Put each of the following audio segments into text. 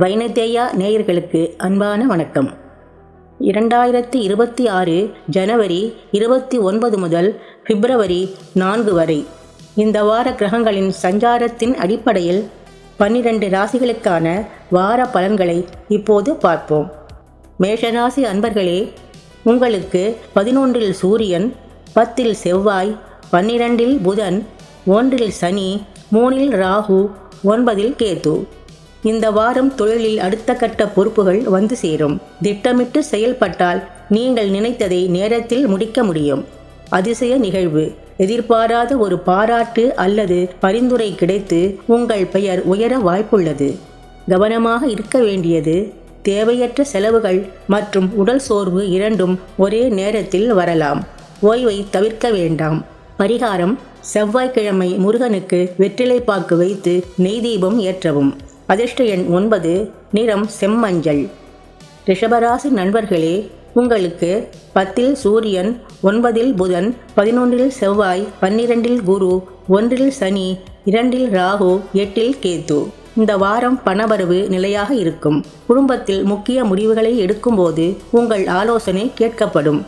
வைனத்தேயா நேயர்களுக்கு அன்பான வணக்கம். இரண்டாயிரத்தி இருபத்தி ஆறு ஜனவரி இருபத்தி ஒன்பது முதல் பிப்ரவரி நான்கு வரை இந்த வார கிரகங்களின் சஞ்சாரத்தின் அடிப்படையில் பன்னிரண்டு ராசிகளுக்கான வார பலன்களை இப்போது பார்ப்போம். மேஷராசி அன்பர்களே உங்களுக்கு பதினொன்றில் சூரியன் பத்தில் செவ்வாய் பன்னிரண்டில் புதன் ஒன்றில் சனி மூணில் ராகு ஒன்பதில் கேது. இந்த வாரம் தொழிலில் அடுத்த கட்ட பொறுப்புகள் வந்து சேரும். திட்டமிட்டு செயல்பட்டால் நீங்கள் நினைத்ததை நேரத்தில் முடிக்க முடியும். அதிசய நிகழ்வு. எதிர்பாராத ஒரு பாராட்டு அல்லது பரிந்துரை கிடைத்து உங்கள் பெயர் உயர வாய்ப்புள்ளது. கவனமாக இருக்க வேண்டியது தேவையற்ற செலவுகள் மற்றும் உடல் சோர்வு இரண்டும் ஒரே நேரத்தில் வரலாம். ஓய்வை தவிர்க்க வேண்டாம். பரிகாரம் செவ்வாய்க்கிழமை முருகனுக்கு வெற்றிலைப்பாக்கு வைத்து நெய் தீபம் ஏற்றவும். அதிர்ஷ்ட எண் ஒன்பது நிறம் செம்மஞ்சள். ரிஷபராசி நண்பர்களே உங்களுக்கு பத்தில் சூரியன் ஒன்பதில் புதன் பதினொன்றில் செவ்வாய் பன்னிரெண்டில் குரு ஒன்றில் சனி இரண்டில் ராகு எட்டில் கேத்து இந்த வாரம் பணவரவு நிலையாக இருக்கும். குடும்பத்தில் முக்கிய முடிவுகளை எடுக்கும்போது உங்கள் ஆலோசனை கேட்கப்படும்.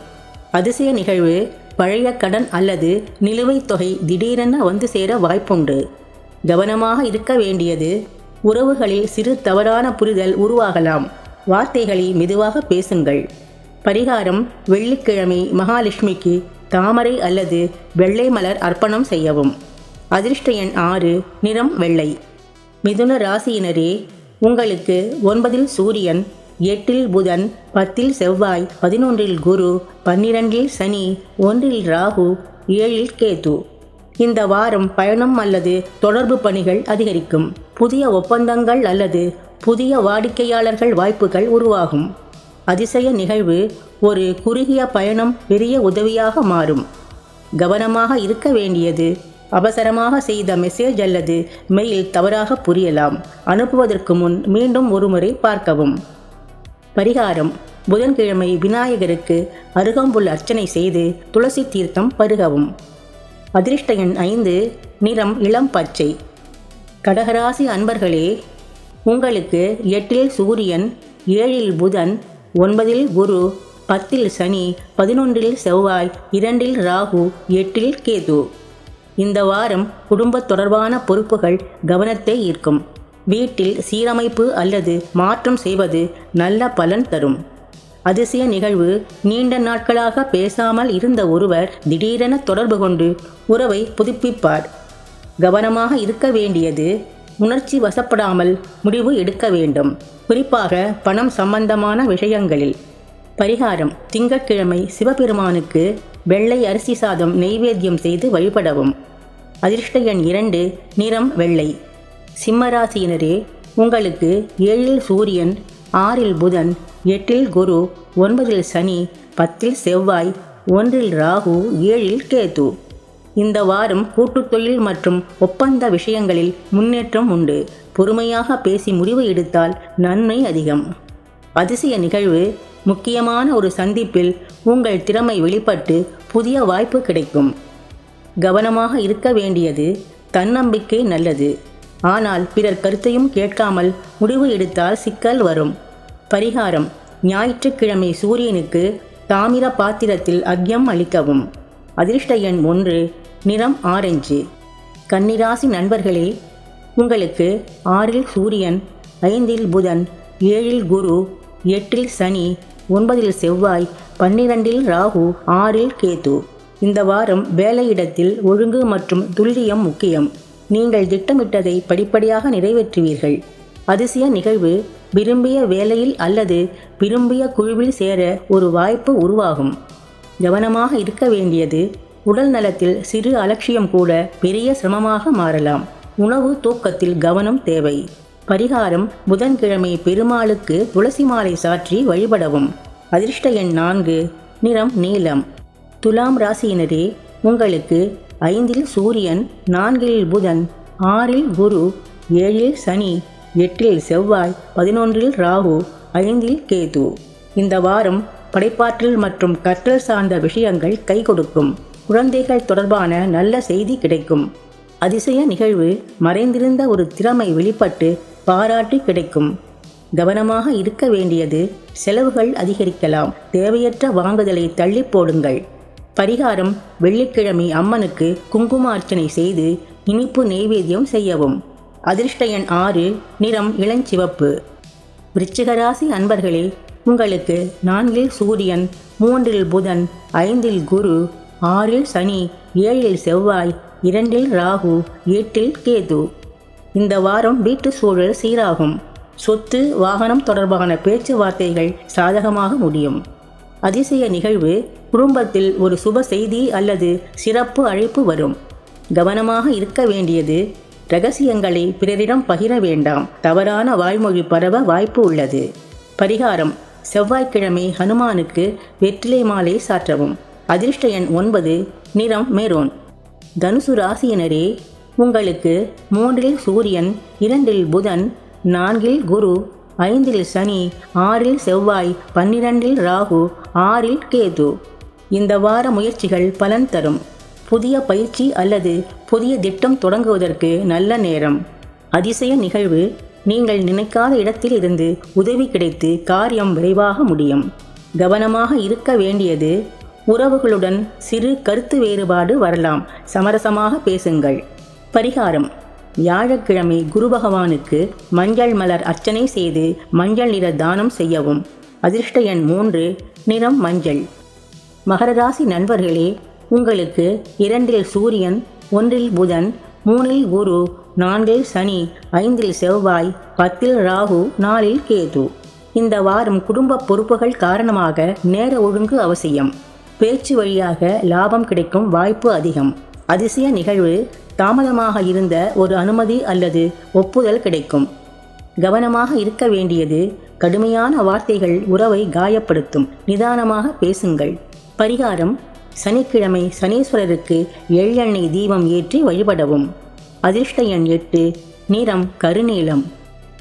அதிசய நிகழ்வு பழைய கடன் அல்லது நிலுவைத் தொகை திடீரென வந்து சேர வாய்ப்புண்டு. கவனமாக இருக்க வேண்டியது உறவுகளில் சிறு தவறான புரிதல் உருவாகலாம். வார்த்தைகளை மெதுவாக பேசுங்கள். பரிகாரம் வெள்ளிக்கிழமை மகாலட்சுமிக்கு தாமரை அல்லது வெள்ளை மலர் அர்ப்பணம் செய்யவும். அதிர்ஷ்ட எண் ஆறு நிறம் வெள்ளை. மிதுன ராசியினரே உங்களுக்கு ஒன்பதில் சூரியன் எட்டில் புதன் பத்தில் செவ்வாய் பதினொன்றில் குரு பன்னிரண்டில் சனி ஒன்றில் ராகு ஏழில் கேது. இந்த வாரம் பயணம் அல்லது தொடர்பு பணிகள் அதிகரிக்கும். புதிய ஒப்பந்தங்கள் அல்லது புதிய வாடிக்கையாளர்கள் வாய்ப்புகள் உருவாகும். அதிசய நிகழ்வு ஒரு குறுகிய பயணம் பெரிய உதவியாக மாறும். கவனமாக இருக்க வேண்டியது அவசரமாக செய்த மெசேஜ் அல்லது மெயில் தவறாக புரியலாம். அனுப்புவதற்கு முன் மீண்டும் ஒருமுறை பார்க்கவும். பரிகாரம். புதன்கிழமை விநாயகருக்கு அருகம்புல் அர்ச்சனை செய்து துளசி தீர்த்தம் பருகவும். அதிர்ஷ்ட எண் ஐந்து நிறம் இளம் பச்சை. கடகராசி அன்பர்களே உங்களுக்கு எட்டில் சூரியன் ஏழில் புதன் ஒன்பதில் குரு பத்தில் சனி பதினொன்றில் செவ்வாய் இரண்டில் ராகு எட்டில் கேது. இந்த வாரம் குடும்ப தொடர்பான பொறுப்புகள் கவனத்தை ஈர்க்கும். வீட்டில் சீரமைப்பு அல்லது மாற்றம் செய்வது நல்ல பலன் தரும். அதிசய நிகழ்வு நீண்ட நாட்களாக பேசாமல் இருந்த ஒருவர் திடீரென தொடர்பு கொண்டு உறவை புதுப்பிப்பார். கவனமாக இருக்க வேண்டியது உணர்ச்சி வசப்படாமல் முடிவு எடுக்க வேண்டும். குறிப்பாக பணம் சம்பந்தமான விஷயங்களில். பரிகாரம் திங்கட்கிழமை சிவபெருமானுக்கு வெள்ளை அரிசி சாதம் நெய்வேத்தியம் செய்து வழிபடவும். அதிர்ஷ்ட எண் இரண்டு நிறம் வெள்ளை. சிம்மராசியினரே உங்களுக்கு ஏழில் சூரியன் ஆறில் புதன் எட்டில் குரு ஒன்பதில் சனி பத்தில் செவ்வாய் ஒன்றில் ராகு ஏழில் கேது. இந்த வாரம் கூட்டுத் தொழில் மற்றும் ஒப்பந்த விஷயங்களில் முன்னேற்றம் உண்டு. பொறுமையாக பேசி முடிவு எடுத்தால் நன்மை அதிகம். அதிசய நிகழ்வு. முக்கியமான ஒரு சந்திப்பில் உங்கள் திறமை வெளிப்பட்டு புதிய வாய்ப்பு கிடைக்கும். கவனமாக இருக்க வேண்டியது தன்னம்பிக்கை நல்லது. ஆனால் பிறர் கருத்தையும் கேட்காமல் முடிவு எடுத்தால் சிக்கல் வரும். பரிகாரம். ஞாயிற்றுக்கிழமை சூரியனுக்கு தாமிர பாத்திரத்தில் அக்யம் அளிக்கவும். அதிர்ஷ்ட எண் ஒன்று நிறம் ஆரஞ்சு. கன்னிராசி நண்பர்களே உங்களுக்கு ஆறில் சூரியன் ஐந்தில் புதன் ஏழில் குரு எட்டில் சனி ஒன்பதில் செவ்வாய் பன்னிரண்டில் ராகு ஆறில் கேது. இந்த வாரம் வேலையிடத்தில் ஒழுங்கு மற்றும் துல்லியம் முக்கியம். நீங்கள் திட்டமிட்டதை படிப்படியாக நிறைவேற்றுவீர்கள். அதிசய நிகழ்வு விரும்பிய வேலையில் அல்லது விரும்பிய குழுவில் சேர ஒரு வாய்ப்பு உருவாகும். கவனமாக இருக்க வேண்டியது உடல் நலத்தில் சிறு அலட்சியம் கூட பெரிய சிரமமாக மாறலாம். உணவு தூக்கத்தில் கவனம் தேவை. பரிகாரம் புதன்கிழமை பெருமாளுக்கு துளசி மாலை சாற்றி வழிபடவும். அதிர்ஷ்ட எண் நான்கு நிறம் நீலம். துலாம் ராசியினரே உங்களுக்கு ஐந்தில் சூரியன் நான்கில் புதன் ஆறில் குரு ஏழில் சனி எட்டில் செவ்வாய் பதினொன்றில் ராகு ஐந்தில் கேது. இந்த வாரம் படைப்பாற்றல் மற்றும் கற்றல் சார்ந்த விஷயங்கள் கை கொடுக்கும். குழந்தைகள் தொடர்பான நல்ல செய்தி கிடைக்கும். அதிசய நிகழ்வு மறைந்திருந்த ஒரு திறமை வெளிப்பட்டு பாராட்டு கிடைக்கும். கவனமாக இருக்க வேண்டியது செலவுகள் அதிகரிக்கலாம். தேவையற்ற வாங்குதலை தள்ளி போடுங்கள். பரிகாரம் வெள்ளிக்கிழமை அம்மனுக்கு குங்கும அர்ச்சனை செய்து இனிப்பு நெய்வேத்தியம் செய்யவும். அதிர்ஷ்ட எண் ஆறு நிறம் இளஞ்சிவப்பு. விருச்சிகராசி அன்பர்களே உங்களுக்கு நான்கில் சூரியன் மூன்றில் புதன் ஐந்தில் குரு ஆறில் சனி ஏழில் செவ்வாய் இரண்டில் ராகு எட்டில் கேது. இந்த வாரம் வீட்டு சூழல் சீராகும். சொத்து வாகனம் தொடர்பான பேச்சுவார்த்தைகள் சாதகமாக முடியும். அதிசய நிகழ்வு குடும்பத்தில் ஒரு சுப செய்தி அல்லது சிறப்பு அழைப்பு வரும். கவனமாக இருக்க வேண்டியது ரகசியங்களை பிறரிடம் பகிர வேண்டாம். தவறான வாய்மொழி பரவ வாய்ப்பு உள்ளது. பரிகாரம். செவ்வாய்க்கிழமை ஹனுமானுக்கு வெற்றிலை மாலை சாற்றவும். அதிர்ஷ்ட எண் ஒன்பது நிறம் மேரோன். தனுசு ராசியினரே உங்களுக்கு மூன்றில் சூரியன் இரண்டில் புதன் நான்கில் குரு ஐந்தில் சனி ஆறில் செவ்வாய் பன்னிரண்டில் ராகு ஆறில் கேது. இந்த வார முயற்சிகள் பலன் தரும். புதிய பயிற்சி அல்லது புதிய திட்டம் தொடங்குவதற்கு நல்ல நேரம். அதிசய நிகழ்வு நீங்கள் நினைக்காத இடத்தில் இருந்து உதவி கிடைத்து காரியம் விரைவாக முடியும். கவனமாக இருக்க வேண்டியது உறவுகளுடன் சிறு கருத்து வேறுபாடு வரலாம். சமரசமாக பேசுங்கள். பரிகாரம். வியாழக்கிழமை குரு பகவானுக்கு மஞ்சள் மலர் அர்ச்சனை செய்து மஞ்சள் நிற தானம் செய்யவும். அதிர்ஷ்ட எண் மூன்று நிறம் மஞ்சள். மகர ராசி நண்பர்களே உங்களுக்கு இரண்டில் சூரியன் ஒன்றில் புதன் மூணில் குரு நான்கில் சனி ஐந்தில் செவ்வாய் பத்தில் ராகு நாலில் கேது. இந்த வாரம் குடும்ப பொறுப்புகள் காரணமாக நேர ஒழுங்கு அவசியம். பேச்சு வழியாக லாபம் கிடைக்கும் வாய்ப்பு அதிகம். அதிசய நிகழ்வு தாமதமாக இருந்த ஒரு அனுமதி அல்லது ஒப்புதல் கிடைக்கும். கவனமாக இருக்க வேண்டியது கடுமையான வார்த்தைகள் உறவை காயப்படுத்தும். நிதானமாக பேசுங்கள். பரிகாரம் சனிக்கிழமை சனீஸ்வரருக்கு எள்ளெண்ணெய் தீபம் ஏற்றி வழிபடவும். அதிர்ஷ்ட எண் எட்டு நிறம் கருநீளம்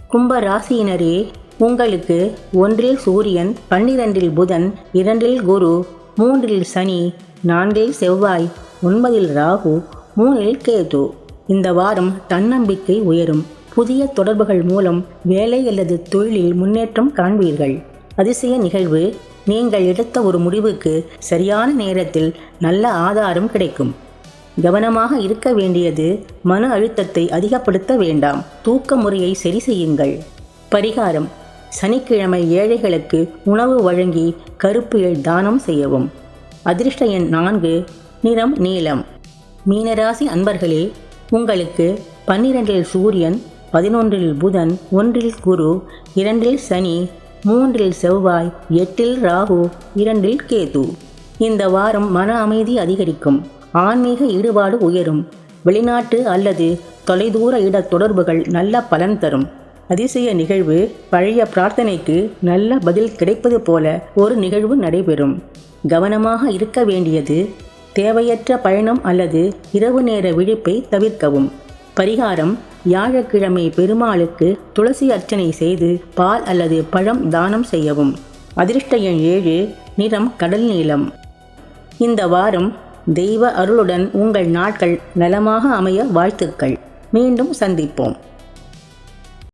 கும்ப ராசியினரே உங்களுக்கு ஒன்றில் சூரியன் பன்னிரண்டில் புதன் இரண்டில் குரு மூன்றில் சனி நான்கில் செவ்வாய் ஒன்பதில் ராகு மூணில் கேது. இந்த வாரம் தன்னம்பிக்கை உயரும். புதிய தொடர்புகள் மூலம் வேலை அல்லது தொழிலில் முன்னேற்றம் காண்பீர்கள். அதிசய நிகழ்வு நீங்கள் எடுத்த ஒரு முடிவுக்கு சரியான நேரத்தில் நல்ல ஆதாரம் கிடைக்கும். கவனமாக இருக்க வேண்டியது மன அழுத்தத்தை அதிகப்படுத்த வேண்டாம். தூக்க முறையை சரி செய்யுங்கள். பரிகாரம் சனிக்கிழமை ஏழைகளுக்கு உணவு வழங்கி கருப்பு தானம் செய்யவும். அதிர்ஷ்ட எண் நான்கு நிறம் நீலம் மீனராசி அன்பர்களே உங்களுக்கு பன்னிரெண்டில் சூரியன் பதினொன்றில் புதன் ஒன்றில் குரு இரண்டில் சனி மூன்றில் செவ்வாய் எட்டில் ராகு இரண்டில் கேது. இந்த வாரம் மன அமைதி அதிகரிக்கும். ஆன்மீக ஈடுபாடு உயரும். வெளிநாட்டு அல்லது தொலைதூர இட தொடர்புகள் நல்ல பலன் தரும். அதிசய நிகழ்வு பழைய பிரார்த்தனைக்கு நல்ல பதில் கிடைப்பது போல ஒரு நிகழ்வு நடைபெறும். கவனமாக இருக்க வேண்டியது தேவையற்ற பயணம் அல்லது இரவு நேர விழிப்பை தவிர்க்கவும். பரிகாரம் வியாழக்கிழமை பெருமாளுக்கு துளசி அர்ச்சனை செய்து பால் அல்லது பழம் தானம் செய்யவும். அதிர்ஷ்ட எண் ஏழு நிறம் கடல் நீளம். இந்த வாரம் தெய்வ அருளுடன் உங்கள் நாட்கள் நலமாக அமைய வாழ்த்துக்கள். மீண்டும் சந்திப்போம்.